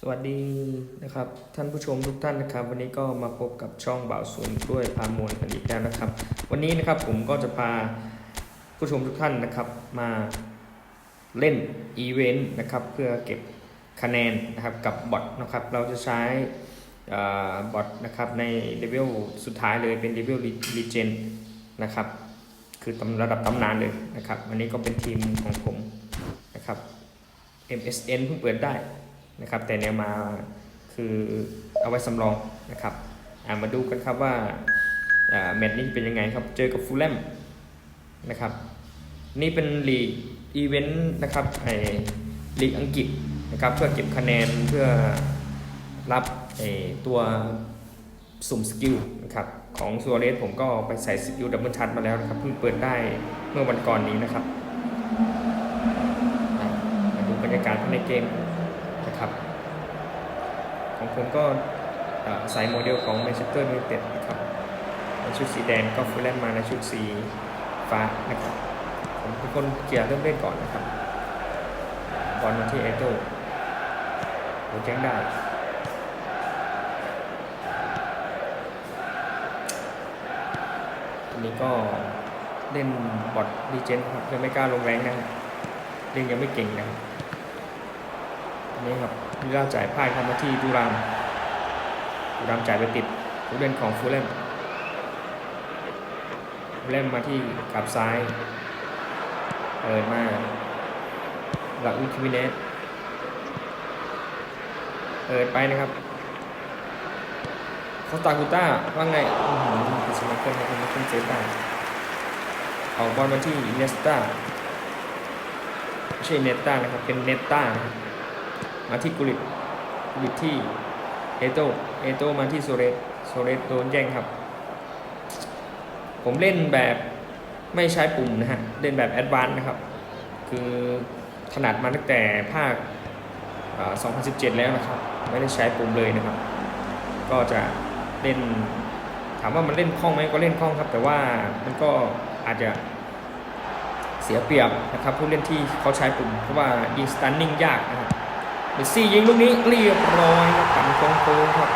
สวัสดีนะครับท่านผู้ชมทุกท่านนะครับ วันนี้ก็มาพบกับช่องบ่าวศูนด้วยพามวลกันอีกแล้วนะครับ วันนี้นะครับผมก็จะพาผู้ชมทุกท่านนะครับมาเล่นอีเวนต์นะครับเพื่อเก็บคะแนนนะครับกับบอทนะครับเราจะใช้บอทนะครับในเลเวลสุดท้ายเลยเป็นเลเวลรีเจนนะครับคือระดับตำนานเลยนะครับอันนี้ก็เป็นทีมของผมนะครับ MSN เพิ่งเปิดได้ นะครับ แต่เนี่ยมาคือเอาไว้สำรองนะครับามาดูกันครับว่าแมตช์นี้เป็นยังไงครับ เจอกับฟูลแลมนะครับ นี่เป็นลีกอีเวนต์นะครับไอลีกอังกฤษนะครับ เพื่อเก็บคะแนนเพื่อรับไอตัวสุ่มสกิลนะครับของซัวเรสผมก็ไปใส่สกิลดับเบิลทัชมาแล้วนะครับเพิ่งเปิดได้เมื่อวันก่อนนี้นะครับ มาดูบรรยากาศภายในเกม ครับ ของผมก็เอ่อใส่โมเดลของ Manchester United นะครับในชุดสีแดงก็ฟูลแลมมาในชุดสีฟ้านะครับ ผมเป็นคนเกียร์เริ่มเล่นก่อนนะครับบอลมาที่เอโต้โหแจ้งได้อันนี้ก็เล่นบอทดีเจนครับยังไม่กล้าลงแรงนะเล่นยังไม่เก่งนะครับ นี้ครับลิล่าจ่ายพลาดเข้ามาที่ดูรามดูรามจ่ายไปติดผู้เล่นของฟูลแลมฟูลแลมมาที่กับซ้ายเปิดมาลาอุคิมิเนสเปิดไปนะครับคอสตาคูต้าว่าไงอื้อหือพิชมาเคิลมาเคิลมาเคิลเซฟได้ออกบอลมาที่เนสตาไม่ใช่เนต้านะครับเป็นเนต้านะครับ มาที่กุลิตกุลิตที่เอโตเอโตมาที่โซเรสโซเรสโดนแย่งครับ ผมเล่นแบบไม่ใช้ปุ่มนะฮะ เล่นแบบแอดวานซ์นะครับ คือถนัดมาตั้งแต่ภาค 2017 แล้วนะครับ ไม่ได้ใช้ปุ่มเลยนะครับ ก็จะเล่น ถามว่ามันเล่นคล่องไหมก็เล่นคล่องครับ แต่ว่ามันก็อาจจะเสียเปรียบนะครับผู้เล่นที่เขาใช้ปุ่มเพราะว่ายิงสตันนิ่งยากนะครับ เมสซี่ยิงลูกนี้เรียบร้อยครับปั่นโค้งๆครับ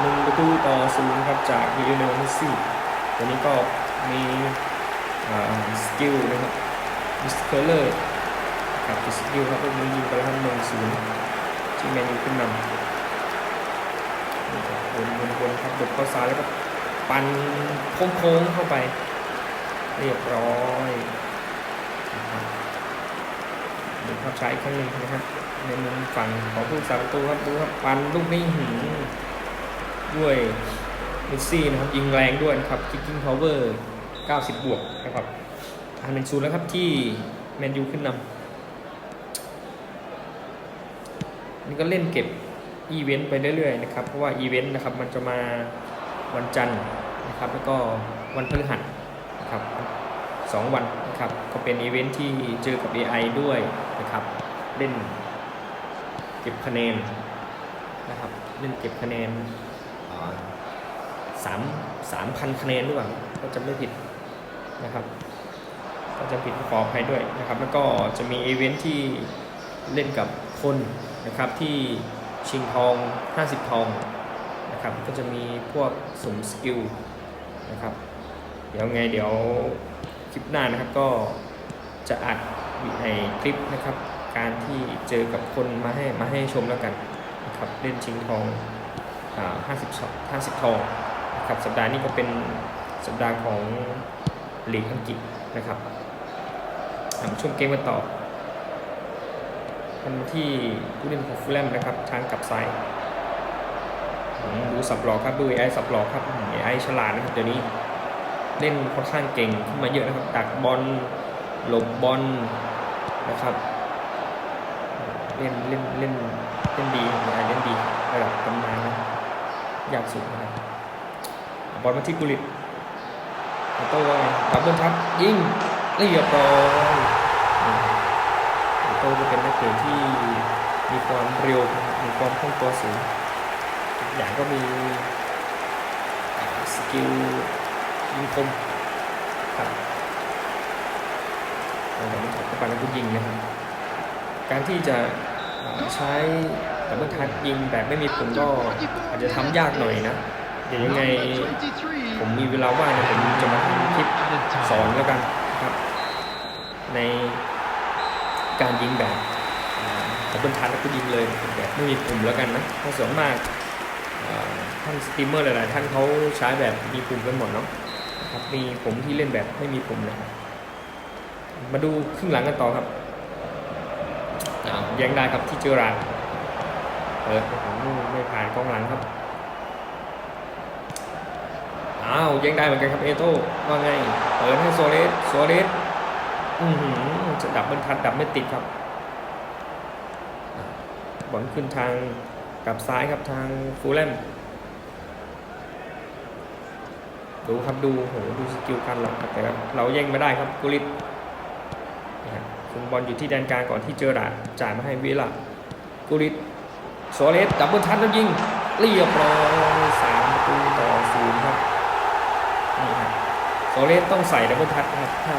หนึ่งประตูต่อศูนย์ครับจากลิโอเนลเมสซี่ตัวนี้ก็มีสกิลนะครับมิสเคอร์เลอร์กับสกิลครับลูกนี้ยิงไปแล้วหนึ่งศูนย์ที่แมนยูขึ้นนำวนวนวนครับบุกเข้าซ้ายแล้วก็ปั่นโค้งๆเข้าไป เรียบร้อยนะครับ ภาพช้าอีกครั้งหนึ่งนะครับในมุมฝั่งของผู้สาประตูครับดูครับปันลูกนี้หืมด้วยเมสซี่นะครับยิงแรงด้วยนะครับ kicking power 90 บวกนะครับอันหนึ่งศูนย์แล้วครับที่แมนยูขึ้นนำนี่ก็เล่นเก็บอีเวนต์ไปเรื่อยๆนะครับเพราะว่าอีเวนต์นะครับมันจะมาวันจันทร์นะครับแล้วก็วันพฤหัสนะครับ สองวันนะครับก็เป็นอีเวนต์ที่เจอกับ AI ด้วยนะครับเล่นเก็บคะแนนนะครับเล่นเก็บคะแนนอ่าสามสามพันคะแนนหรือเปล่าก็จะไม่ผิดนะครับก็จะผิดขออภัยด้วยนะครับ แล้วก็จะมีอีเวนท์ที่เล่นกับคนนะครับที่ชิงทอง 50 ทองนะครับก็จะมีพวกสมสกิลนะครับ เดี๋ยวไงเดี๋ยว คลิปหน้านะครับก็จะอัดวิไอคลิปนะครับ การที่เจอกับคนมาให้มาให้ชมแล้วกันนะครับเล่นชิงทองอ่า50ช็อต50ทองนะครับสัปดาห์นี้ก็เป็นสัปดาห์ของลีกอังกฤษนะครับมาชมเกมกันต่อกันที่ผู้เล่นของฟูลแลมนะครับทางกับซ้ายดูสับหลอกครับดูไอสับหลอกครับไอฉลาดนะครับเดี๋ยวนี้ เล่นค่อนข้างเก่งขึ้นมาเยอะนะครับดักบอลหลบบอลนะครับเล่นเล่นเล่นเล่นดีครับนายเล่นดีระดับตำนานนะอยากสุดนะครับบอลมาที่กุลิตโต้ว่าไงดับเบิลทับยิงเรียบร้อยโต้ก็เป็นนักเตะที่มีความเร็วมีความคล่องตัวสูงอย่างก็มีสกิล ยิงคมครับเอาดับเบิลทับเข้าไปแล้วก็ยิงนะครับ การที่จะเอ่อใช้ดับแต่เมื่อทัดยิงแบบไม่มีปุ่มก็อาจจะทำยากหน่อยนะ เดี๋ยวยังไงผมมีเวลาว่างเนยผมจะมาทำคลิปสอนแล้วกันนะครับ ในการยิงแบบดับเบิลทัดแล้วก็ยิงเลยแบบไม่มีปุ่มแล้วกันนะเพราะส่วนมากเอ่อท่านสตรีมเมอร์หลาย ๆ ท่านเขาใช้แบบมีปุ่มกันหมดเนาะนะ ครับมีผมที่เล่นแบบไม่มีปุ่มนะครับมาดูครึ่งหลังกันต่อครับอ้าวแยังได้ครับที่เจอราร์ดเปิดโอ้โหไม่ผ่านกองหลังครับอ้าวแยังได้เหมือนกันครับเอโต้ว่าไงเปิดให้โซเลสโซเลสอือหือจะดับเบิลทัดดับไม่ติดครับบอลขึ้นทางกลับซ้ายครับทางฟูลแลม ดูครับดูโหดูสกิลการหลอกครับแต่เราแย่งไม่ได้ครับกุลิตนะฮะคุมบอลอยู่ที่แดนกลางก่อนที่เจอราจ่ายมาให้วิลล่ากุลิตโซเลสดับเบิลทัชแล้วยิงเรียบร้อยสามประตูต่อศูนย์ครับนี่ครับโซเลสต้องใส่ดับเบิลทัชนะครับถ้า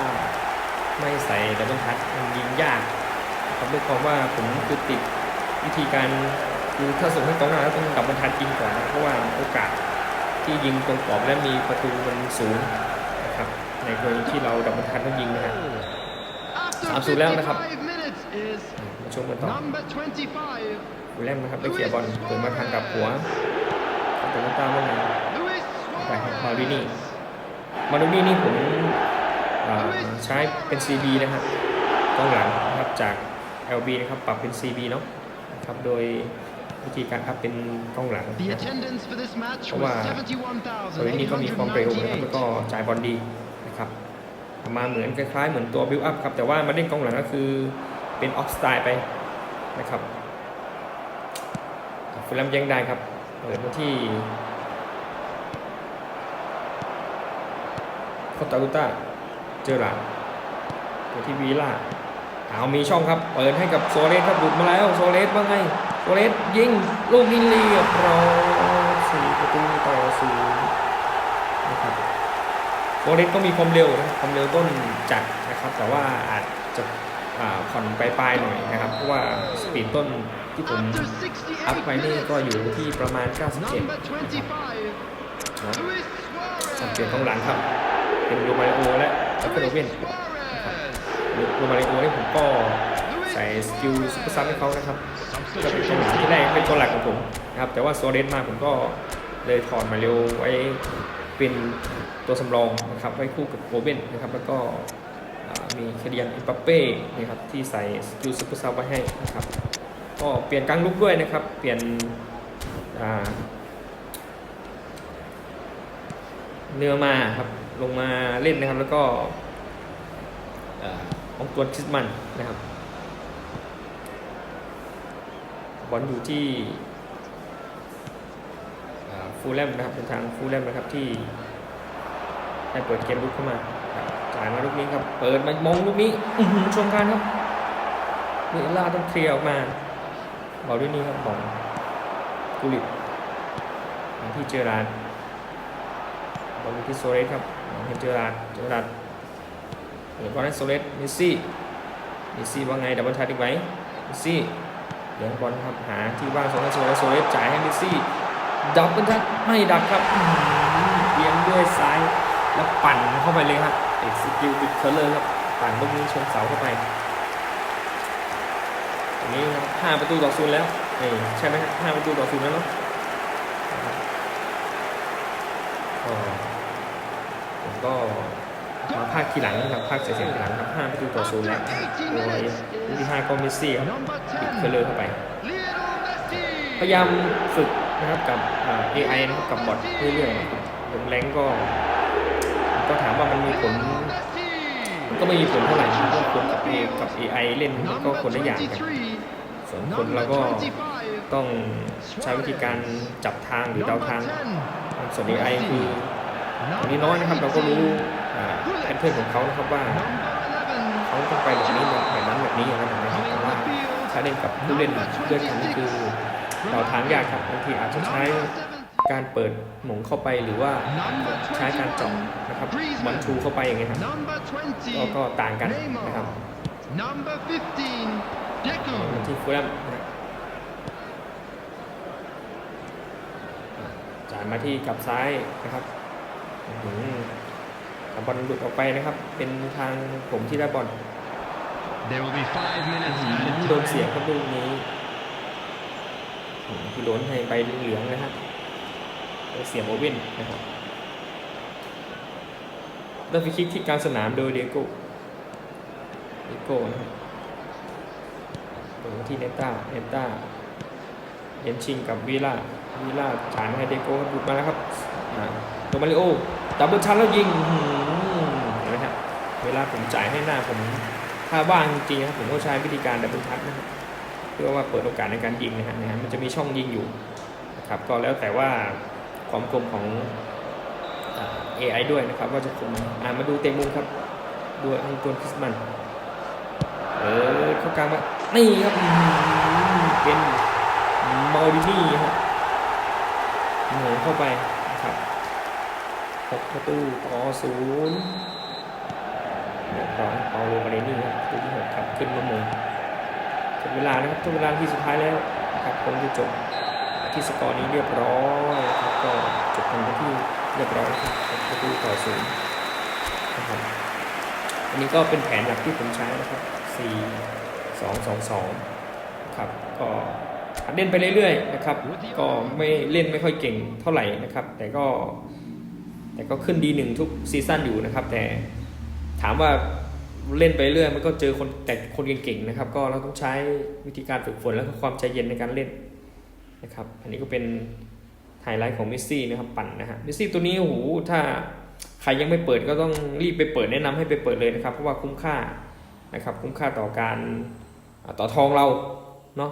ไม่ใส่ดับเบิลทัชมันยิงยากครับด้วยความว่าผมคือติดวิธีการคือถ้าส่งให้กองหน้าต้องดับบรรทัดยิงก่อนนะเพราะว่าโอกาส ที่ยิงตรงกรอบและมีประตูมันสูงนะครับในกรณีที่เราดับบรรทัดแล้วยิงนะฮะสามศูนย์แล้วนะครับมาชมกันต่อ Number 25, ฟูลแลมนะครับได้เคลียร์บอลเปิดมาทางกับหัวแต่ก็ตามว่าไง Luis ไปครับ Suarez. มาดินี่มาดินี่นี่ผมอ่าใช้เป็น CB นะครับกองหลังนะครับจาก LB นะครับปรับเป็น CB เนาะนะครับโดย วิธีการอัพเป็นกองหลัง The นะครับ attendance for this match เพราะ was ว่าตัวนี้ก็มีความเร็วนะครับแล้วก็ 71,898. จ่ายบอลดีนะครับมาเหมือนคล้ายๆเหมือนตัวบิลอัพครับแต่ว่ามาเล่นกองหลังก็คือเป็นออฟสไตล์ไปนะครับฟิลัมยังได้ครับเปิดมาที่โคตาลุต้าเจอราร์ดเปิดที่วีล่าเอามีช่องครับ เปิดให้กับโซเลสครับบุกมาแล้ว โซเลสว่าไง โซเลสยิงลูกนี้เรียบร้อยสี่ประตูต่อศูนย์นะครับโซเลสก็มีความเร็วนะความเร็วต้นจัดนะครับ แต่ว่าอาจจะผ่อนปลายๆหน่อยนะครับ เพราะว่าสปีดต้นที่ผมอัพไว้นี่ก็อยู่ที่ประมาณ 97นะครับสังเกตข้างหลังครับ เป็นโรมาริโอและจัคโรเวนโรมาริโอนี่ผมก็ ใส่สกิลซุปเปอร์ซับให้เขานะครับก็เป็นตัวหลักที่แรกเป็นตัวหลักของผมนะครับแต่ว่าโซเดสมาผมก็เลยถอดมาเร็วไว้เป็นตัวสำรองนะครับไว้คู่กับโรเวนนะครับแล้วก็มีเคเดียนอิปปเป้นะครับที่ใส่สกิลซุปเปอร์ซับไว้ให้นะครับก็เปลี่ยนกลางลุกด้วยนะครับ เปลี่ยนเนื้อมาครับลงมาเล่นนะครับแล้วก็เอ่อของตัวคิสมันนะครับบอ ลอยู่ที่ฟูลแลมนะครับเป็นทางฟูลแลมนะครับที่ได้เปิดเกมลุกเข้ามาจ่ายมาลูกนี้ครับ เปิดมามองลูกนี้ชมการครับเวลาต้องเคลียร์ออกมาบอลด้วยนี้ครับของกุลิตที่เจอราร์ดบอลที่โซเลสครับเห็นเจอราร์ดเจอราร์ดเปิดบอลให้โซเลสเมสซี่เมสซี่ว่าไงดับเบิลทัชอีกไหมเมซี่ เลี้ยงบอลครับหาที่ว่างส่งโซเลสโซเลสจ่ายให้เมสซี่ดับเบิลทัชไม่ดับครับเลี้ยงด้วยซ้ายแล้วปั่นเข้าไปเลยครับเอ็กสกิลติดเคอร์เลอร์ครับปั่นลูกนี้ชนเสาเข้าไปตรงนี้นะครับห้าประตูต่อศูนย์แล้วนี่ใช่ไหมครับห้าประตูต่อศูนย์แล้วเนาะก็ มาภาคทีหลังนะครับภาคเสียงทีหลังครับ5ประตูต่อศูนย์แล้วโดยลูกที่5ก็เมสซี่ครับปิดเคเลอร์เข้าไป พยายามฝึกนะครับกับเอ่า AI นะครับกับบอทเรื่อยๆนะครับลงแรงก็ ก็ถามว่ามันมีผลก็ไม่มีผลเท่าไหร่นะครับเพราะคนกับ A กับ AI เล่นก็คนละอย่างกันส่วนคนเราก็ต้องใช้วิธีการจับทางหรือเดาทาง ส่วน AI คืออันนี้น้อยนะครับเราก็รู้ แพทเทิร์นของเขานะครับว่า number เขาต้องไปแบบนี้แบบแบบนั้นแบบนี้อย่างนั้นแบบนี้ครับแต่ว่าถ้าเล่นกับผู้เล่นด้วยกันนี่คือเราทางยากครับบางทีอาจจะ 11, ใช้ number การเปิดหมงเข้าไปหรือว่า 17, number ใช้การเจาะ 21, นะครับบอลชูเข้าไปอย่างเงี้ยครับ number ก็ 20, ก็ต่างกันนะครับ Neymar, number 15, Deco, มาที่ฟูลแลมนะครับหันมาที่กลับซ้ายนะครับอื้อหือ บอลหลุดออกไปนะครับ เป็นทางผมที่ได้บอล There will be five minutes อื้อหือ added โดน time. เสียบครับลูกนี้อื้อหือพี่โดนให้ใบเหลืองๆนะครับเสียบโอเว่นนะครับได้ฟรีคิกที่กลางสนามโดยเดียโก้เดียโก้นะครับลงมาที่เนต้าเนต้าเอ็นชิงกับวีล่าวีล่าฉานให้เดโก้หลุดมาแล้วครับอ่าโรมาริโอดับเบิลชันแล้วยิง ลาผมจ่ายให้หน้าผมถ้าว่างจริงครับผมก็ใช้วิธีการดับเบิลทัชนะครับเพื่อว่าเปิดโอกาสในการยิงนะฮะนะฮะมันจะมีช่องยิงอยู่นะครับก็แล้วแต่ว่าความคมของอ่า AI ด้วยนะครับ ว่าจะคมมอ่ามาดูเต็มมุมครับดูอังกฤษคริสมันเออเข้ากลางมานี่ครับเป็นมาดินี่ครับเหน่เข้าไปนะครับหกประตูต่อศูนย์ เรียบร้อยเปาโลมาเดนี่ครับประตูที่หกครับขึ้นมามงจบเวลานะครับจบเวลาที่สุดท้ายแล้วครับคงจะจบที่สกอร์นี้เรียบร้อยครับก็จบกันที่เรียบร้อยครับประตูต่อศูนย์นะครับอันนี้ก็เป็นแผนหลักที่ผมใช้นะครับ 4 2 2 2 ครับก็เล่นไปเรื่อยๆนะครับ ก็ไม่เล่นไม่ค่อยเก่งเท่าไหร่นะครับ แต่ก็แต่ก็ขึ้นดีหนึ่งทุกซีซั่นอยู่นะครับ แต่ ถามว่าเล่นไปเรื่อยมันก็เจอคนแต่คนเก่งๆนะครับ ก็เราต้องใช้วิธีการฝึกฝนแล้วก็ความใจเย็นในการเล่นนะครับ อันนี้ก็เป็นไฮไลท์ของเมสซี่นะครับปั่นนะฮะเมสซี่ตัวนี้โอ้โหถ้าใครยังไม่เปิดก็ต้องรีบไปเปิดแนะนำให้ไปเปิดเลยนะครับ เพราะว่าคุ้มค่านะครับคุ้มค่าต่อการต่อทองเราเนาะ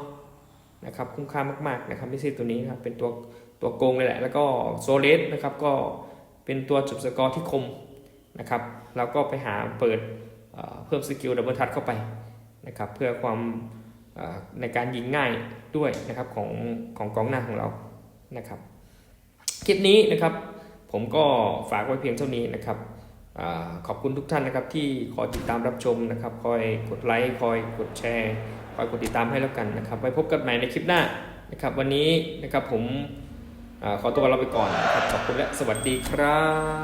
นะครับคุ้มค่ามากๆนะครับเมสซี่ตัวนี้นะครับเป็นตัวตัวโกงเลยแหละ แล้วก็โซเลสนะครับก็เป็นตัวจบสกอร์ที่คม นะครับแล้วก็ไปหาเปิดเเพิ่มสกิลดับเบิลทัชเข้าไปนะครับเพื่อความในการยิงง่ายด้วยนะครับของของกองหน้าของเรานะครับคลิปนี้นะครับผมก็ฝากไว้เพียงเท่านี้นะครับอขอบคุณทุกท่านนะครับที่คอยติดตามรับชมนะครับคอยกดไลค์คอยกดแชร์คอยกดติดตามให้แล้วกันนะครับไว้พบกันใหม่ในคลิปหน้านะครับวันนี้นะครับผมอขอตัวลาไปก่อนนะครับขอบคุณและสวัสดีครับ